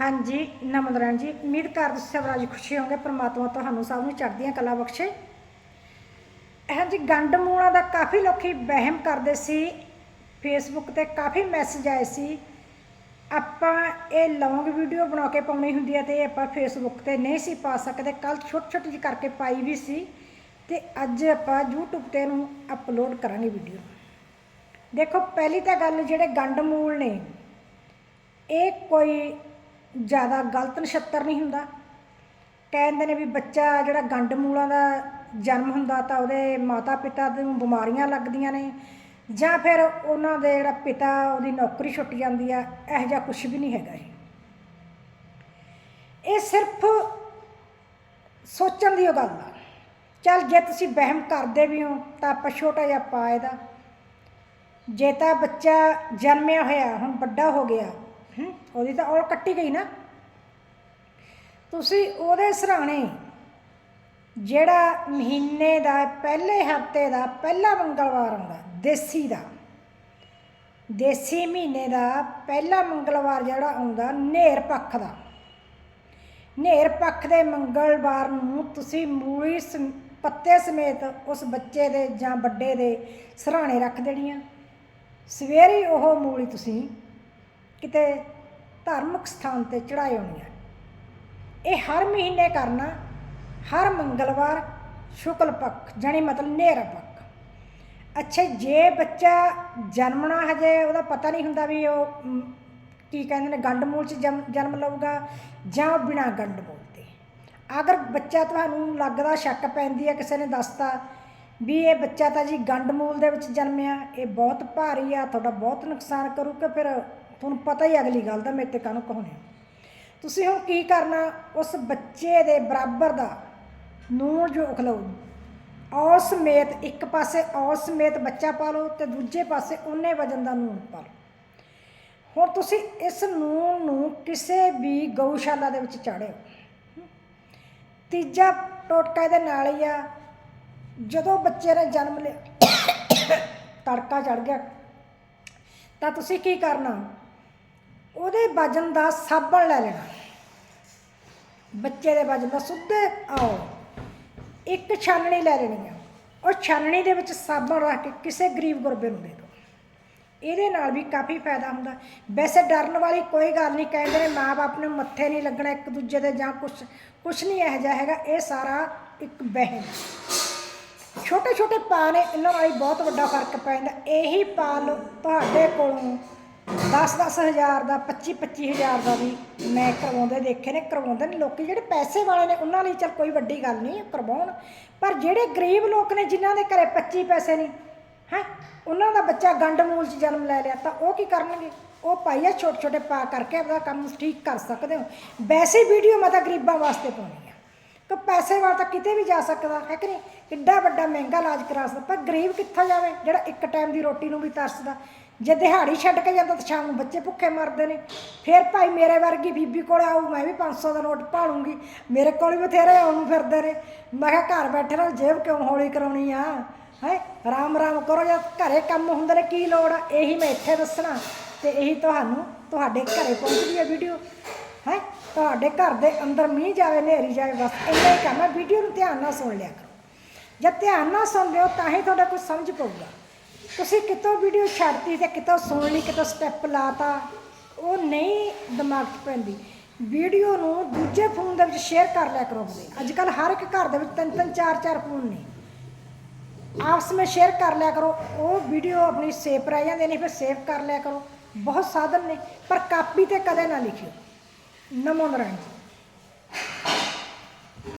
ਹਾਂਜੀ ਨਮਦਰਾਂ ਜੀ, ਉਮੀਦ ਕਰਦੇ ਸਭ ਰਾਜੀ ਖੁਸ਼ੀ ਹੋਗੇ ਪ੍ਰਮਾਤਮਾ ਤੁਹਾਨੂੰ ਸਭ ਨੂੰ ਚੜ੍ਹਦੀਆਂ ਕਲਾ ਬਖਸ਼ੇ। ਹਾਂਜੀ ਗੰਡ ਮੂਲਾਂ ਦਾ ਕਾਫੀ ਲੋਕੀ ਵਹਿਮ ਕਰਦੇ ਸੀ ਫੇਸਬੁੱਕ ਤੇ ਕਾਫੀ ਮੈਸੇਜ ਆਏ ਸੀ। ਆਪਾਂ ਇਹ ਲੌਂਗ ਵੀਡੀਓ ਬਣਾ ਕੇ ਪਾਉਣੀ ਹੁੰਦੀ ਹੈ ਤੇ ਇਹ ਆਪਾਂ ਫੇਸਬੁੱਕ ਤੇ ਨਹੀਂ ਸੀ ਪਾ ਸਕਦੇ ਕੱਲ ਛੋਟੀ ਛੋਟੀ ਜਿਹੀ ਕਰਕੇ ਪਾਈ ਵੀ ਸੀ ਤੇ ਅੱਜ ਆਪਾਂ YouTube ਤੇ ਇਹਨੂੰ ਅਪਲੋਡ ਕਰਾਂਗੇ ਵੀਡੀਓ ਦੇਖੋ, ਪਹਿਲੀ ਤਾਂ ਗੱਲ ਜਿਹੜੇ ਗੰਡ ਮੂਲ ਨੇ, ਇਹ ਕੋਈ ਜ਼ਿਆਦਾ ਗਲਤ ਨਛੱਤਰ ਨਹੀਂ ਹੁੰਦਾ। ਕਹਿੰਦੇ ਨੇ ਵੀ ਬੱਚਾ ਜਿਹੜਾ ਗੰਡ ਮੂਲਾਂ ਦਾ ਜਨਮ ਹੁੰਦਾ ਤਾਂ ਉਹਦੇ ਮਾਤਾ ਪਿਤਾ ਨੂੰ ਬਿਮਾਰੀਆਂ ਲੱਗਦੀਆਂ ਨੇ ਜਾਂ ਫਿਰ ਉਹਨਾਂ ਦੇ ਜਿਹੜਾ ਪਿਤਾ ਉਹਦੀ ਨੌਕਰੀ ਛੁੱਟ ਜਾਂਦੀ ਆ, ਇਹੋ ਜਿਹਾ ਕੁਝ ਵੀ ਨਹੀਂ ਹੈਗਾ ਇਹ। ਇਹ ਸਿਰਫ ਸੋਚਣ ਦੀ ਉਹ ਗੱਲ ਆ। ਚੱਲ ਜੇ ਤੁਸੀਂ ਵਹਿਮ ਕਰਦੇ ਵੀ ਹੋ ਤਾਂ ਆਪਾਂ ਛੋਟਾ ਜਿਹਾ ਪਾ ਇਹਦਾ। ਜੇ ਤਾਂ ਬੱਚਾ ਜਨਮਿਆ ਹੋਇਆ, ਹੁਣ ਵੱਡਾ ਹੋ ਗਿਆ ਉਹਦੀ ਤਾਂ ਔਲ ਕੱਟੀ ਗਈ ਨਾ। ਤੁਸੀਂ ਉਹਦੇ ਸਰਾਣੇ, ਜਿਹੜਾ ਮਹੀਨੇ ਦਾ, ਪਹਿਲੇ ਹਫ਼ਤੇ ਦਾ, ਪਹਿਲਾ ਮੰਗਲਵਾਰ ਆਉਂਦਾ ਦੇਸੀ ਦਾ। ਦੇਸੀ ਮਹੀਨੇ ਦਾ ਪਹਿਲਾ ਮੰਗਲਵਾਰ ਜਿਹੜਾ ਆਉਂਦਾ, ਨੇਰ ਪੱਖ ਦਾ। ਨੇਰ ਪੱਖ ਦੇ ਮੰਗਲਵਾਰ ਨੂੰ ਤੁਸੀਂ ਮੂਲੀ ਸਮ- ਪੱਤੇ ਸਮੇਤ ਉਸ ਬੱਚੇ ਦੇ ਜਾਂ ਵੱਡੇ ਦੇ ਸਰਾਣੇ ਰੱਖ ਦੇਣੀਆਂ। ਸਵੇਰੇ ਉਹ ਮੂਲੀ ਤੁਸੀਂ ਕਿਤੇ ਧਾਰਮਿਕ ਸਥਾਨ ਤੇ ਚੜਾਏ ਹੋਣੀ ਹੈ ਇਹ ਹਰ ਮਹੀਨੇ ਕਰਨਾ, ਹਰ ਮੰਗਲਵਾਰ ਸ਼ੁਕਲ ਪੱਖ, ਜਾਣੀ ਮਤਲਬ ਨੇਰਾ ਪੱਖ। ਅੱਛਾ, ਜੇ ਬੱਚਾ ਜਨਮਣਾ ਹਜੇ, ਉਹਦਾ ਪਤਾ ਨਹੀਂ ਹੁੰਦਾ ਵੀ ਉਹ ਕੀ ਕਹਿੰਦੇ ਨੇ ਗੰਡ ਮੂਲ ਚ ਜਨਮ ਜਨਮ ਲਊਗਾ ਜਾਂ ਉਹ ਬਿਨਾਂ ਗੰਡ ਮੂਲ ਤੇ ਅਗਰ ਬੱਚਾ ਤੁਹਾਨੂੰ ਲੱਗਦਾ ਸ਼ੱਕ ਪੈਂਦੀ ਹੈ, ਕਿਸੇ ਨੇ ਦੱਸਤਾ ਵੀ ਇਹ ਬੱਚਾ ਤਾਂ ਜੀ ਗੰਡ ਮੂਲ ਦੇ ਵਿੱਚ ਜਨਮਿਆ, ਇਹ ਬਹੁਤ ਭਾਰੀ ਆ, ਤੁਹਾਡਾ ਬਹੁਤ ਨੁਕਸਾਨ ਕਰੂਗਾ ਫਿਰ ਤੁਹਾਨੂੰ ਪਤਾ ਹੀ ਅਗਲੀ ਗੱਲ ਦਾ, ਮੇਰੇ ਤੇ ਕਾਹਨੂੰ ਕਹੋਣੇ ਤੁਸੀਂ ਹੁਣ ਕੀ ਕਰਨਾ? ਉਸ ਬੱਚੇ ਦੇ ਬਰਾਬਰ ਦਾ ਨੂਣ ਜੋ ਲਓ। ਔਰ ਸਮੇਤ ਇੱਕ ਪਾਸੇ ਔਰ ਸਮੇਤ ਬੱਚਾ ਪਾ ਲਓ ਤੇ ਦੂਜੇ ਪਾਸੇ ਉਹਨੇ ਵਜਨ ਦਾ ਨੂਣ ਪਾ ਲਓ। ਹੁਣ ਤੁਸੀਂ ਇਸ ਨੂਣ ਨੂੰ ਕਿਸੇ ਵੀ ਗਊਸ਼ਾਲਾ ਦੇ ਵਿੱਚ ਚਾੜਿਓ। ਤੀਜਾ ਟੋਟਕਾ ਇਹਦੇ ਨਾਲ ਹੀ ਆ। ਜਦੋਂ ਬੱਚੇ ਨੇ ਜਨਮ ਲਿਆ, ਤੜਕਾ ਚੜ ਗਿਆ, ਤਾਂ ਤੁਸੀਂ ਕੀ ਕਰਨਾ? ਉਹਦੇ ਵਜਨ ਦਾ ਸਾਬਣ ਲੈ ਲੈਣਾ। ਬੱਚੇ ਦੇ ਵਜਨ ਦਾ ਸੁੱਧੇ, ਆਓ। ਇੱਕ ਛਾਨਣੀ ਲੈ ਲੈਣੀ ਆ। ਉਹ ਛਾਨਣੀ ਦੇ ਵਿੱਚ ਸਾਬਣ ਰੱਖ ਕੇ ਕਿਸੇ ਗਰੀਬ ਗੁਰਬੇ ਨੂੰ ਦੇ ਦਿਓ। ਇਹਦੇ ਨਾਲ ਵੀ ਕਾਫੀ ਫਾਇਦਾ ਹੁੰਦਾ। ਵੈਸੇ ਡਰਨ ਵਾਲੀ ਕੋਈ ਗੱਲ ਨਹੀਂ, ਕਹਿੰਦੇ ਨੇ ਮਾਂ-ਬਾਪ ਨੂੰ ਮੱਥੇ ਨਹੀਂ ਲੱਗਣਾ ਇੱਕ ਦੂਜੇ ਦੇ ਜਾਂ ਕੁਛ ਕੁਛ ਨਹੀਂ ਇਹੋ ਜਿਹਾ ਹੈਗਾ, ਇਹ ਸਾਰਾ ਇੱਕ ਵਹਿਮ। ਛੋਟੇ ਛੋਟੇ ਪਾ ਨੇ, ਇਹਨਾਂ ਨਾਲ ਹੀ ਬਹੁਤ ਵੱਡਾ ਫ਼ਰਕ ਪੈ ਜਾਂਦਾ। ਇਹੀ ਪਾ ਲਓ ਤੁਹਾਡੇ ਕੋਲੋਂ। 10-10 ਹਜ਼ਾਰ ਦਾ 25-25 ਹਜ਼ਾਰ ਦਾ ਵੀ ਮੈਂ ਕਰਵਾਉਂਦੇ ਦੇਖੇ ਨੇ, ਕਰਵਾਉਂਦੇ ਨੇ ਲੋਕੀ ਜਿਹੜੇ ਪੈਸੇ ਵਾਲੇ ਨੇ, ਉਹਨਾਂ ਲਈ ਚਲ ਕੋਈ ਵੱਡੀ ਗੱਲ ਨਹੀਂ ਕਰਵਾਉਣ। ਪਰ ਜਿਹੜੇ ਗਰੀਬ ਲੋਕ ਨੇ, ਜਿਨ੍ਹਾਂ ਦੇ ਘਰੇ 25 ਪੈਸੇ ਨਹੀਂ, ਹੈ, ਉਹਨਾਂ ਦਾ ਬੱਚਾ ਗੰਡ ਮੂਲ 'ਚ ਜਨਮ ਲੈ ਲਿਆ, ਤਾਂ ਉਹ ਕੀ ਕਰਨਗੇ? ਉਹ ਭਾਈ ਆ ਛੋਟੇ ਛੋਟੇ ਪਾ ਕਰਕੇ ਆਪਣਾ ਕੰਮ ਠੀਕ ਕਰ ਸਕਦੇ ਹੋ। ਵੈਸੇ ਵੀਡੀਓ ਮੈਂ ਤਾਂ ਗਰੀਬਾਂ ਵਾਸਤੇ ਪਾਉਣੀ ਆ। ਕਿ ਪੈਸੇ ਵਾਲਾ ਤਾਂ ਕਿਤੇ ਵੀ ਜਾ ਸਕਦਾ, ਹੈ ਕਿ ਨਹੀਂ? ਕਿੱਡਾ ਵੱਡਾ ਮਹਿੰਗਾ ਇਲਾਜ ਕਰਾ ਸਕਦਾ। ਪਰ ਗਰੀਬ ਕਿੱਥੋਂ ਜਾਵੇ, ਜਿਹੜਾ ਇੱਕ ਟਾਈਮ ਦੀ ਰੋਟੀ ਨੂੰ ਵੀ ਤਰਸਦਾ? ਜੇ ਦਿਹਾੜੀ ਛੱਡ ਕੇ ਜਾਂਦਾ ਤਾਂ ਸ਼ਾਮ ਨੂੰ ਬੱਚੇ ਭੁੱਖੇ ਮਰਦੇ ਨੇ। ਫਿਰ ਭਾਈ ਮੇਰੇ ਵਰਗੀ ਬੀਬੀ ਕੋਲ ਆਊ, ਮੈਂ ਵੀ 500 ਦਾ ਨੋਟ ਭਾਲੂੰਗੀ। ਮੇਰੇ ਕੋਲ ਵੀ ਬਥੇਰੇ ਆਉਣ ਨੂੰ ਫਿਰਦੇ ਨੇ। ਮੈਂ ਕਿਹਾ ਘਰ ਬੈਠੇ ਰਹੋ ਜੇਬ ਕਿਉਂ ਹੌਲੀ ਕਰਾਉਣੀ ਆ? ਹੈ? ਰਾਮ ਰਾਮ ਕਰੋ ਜਦ ਘਰੇ ਕੰਮ ਹੁੰਦੇ ਨੇ ਕੀ ਲੋੜ ਆ? ਇਹੀ ਮੈਂ ਇੱਥੇ ਦੱਸਣਾ। ਤੇ ਇਹੀ ਤੁਹਾਨੂੰ ਤੁਹਾਡੇ ਘਰੇ ਪਹੁੰਚਦੀ ਹੈ ਵੀਡੀਓ। ਹੈ? ਤੁਹਾਡੇ ਘਰ ਦੇ ਅੰਦਰ ਮੀਂਹ ਜਾਵੇ, ਹਨੇਰੀ ਜਾਵੇ, ਬਸ ਇੰਨਾ ਹੀ ਕੰਮ ਵੀਡੀਓ ਨੂੰ ਧਿਆਨ ਨਾਲ ਸੁਣ ਲਿਆ ਕਰੋ। ਜੇ ਧਿਆਨ ਨਾਲ ਸੁਣਦੇ ਹੋ, ਤਾਂ ਹੀ ਤੁਹਾਡਾ ਕੁਝ ਸਮਝ ਪਊਗਾ। ਤੁਸੀਂ ਕਿਤੋਂ ਵੀਡੀਓ ਛੱਡਤੀ ਤੇ ਕਿਤੋਂ ਸੁਣ ਲਈ ਕਿਤੋਂ ਸਟੈਪ ਲਾਤਾ, ਉਹ ਨਹੀਂ ਦਿਮਾਗ 'ਚ ਪੈਂਦੀ। ਵੀਡੀਓ ਨੂੰ ਦੂਜੇ ਫੋਨ ਦੇ ਵਿੱਚ ਸ਼ੇਅਰ ਕਰ ਲਿਆ ਕਰੋ ਅੱਜ ਕੱਲ ਹਰ ਇੱਕ ਘਰ ਦੇ ਵਿੱਚ ਤਿੰਨ ਤਿੰਨ, ਚਾਰ ਚਾਰ ਫੋਨ ਨੇ। ਆਪਸ ਵਿੱਚ ਸ਼ੇਅਰ ਕਰ ਲਿਆ ਕਰੋ, ਉਹ ਵੀਡੀਓ ਆਪਣੀ ਸੇਵ ਰਹਿ ਜਾਂਦੇ ਨੇ, ਫਿਰ ਸੇਵ ਕਰ ਲਿਆ ਕਰੋ। ਬਹੁਤ ਸਾਧਨ ਨੇ, ਪਰ ਕਾਪੀ ਤੇ ਕਦੇ ਨਾ ਲਿਖਿਓ। ਨਮੋ ਨਾਰਾਇਣ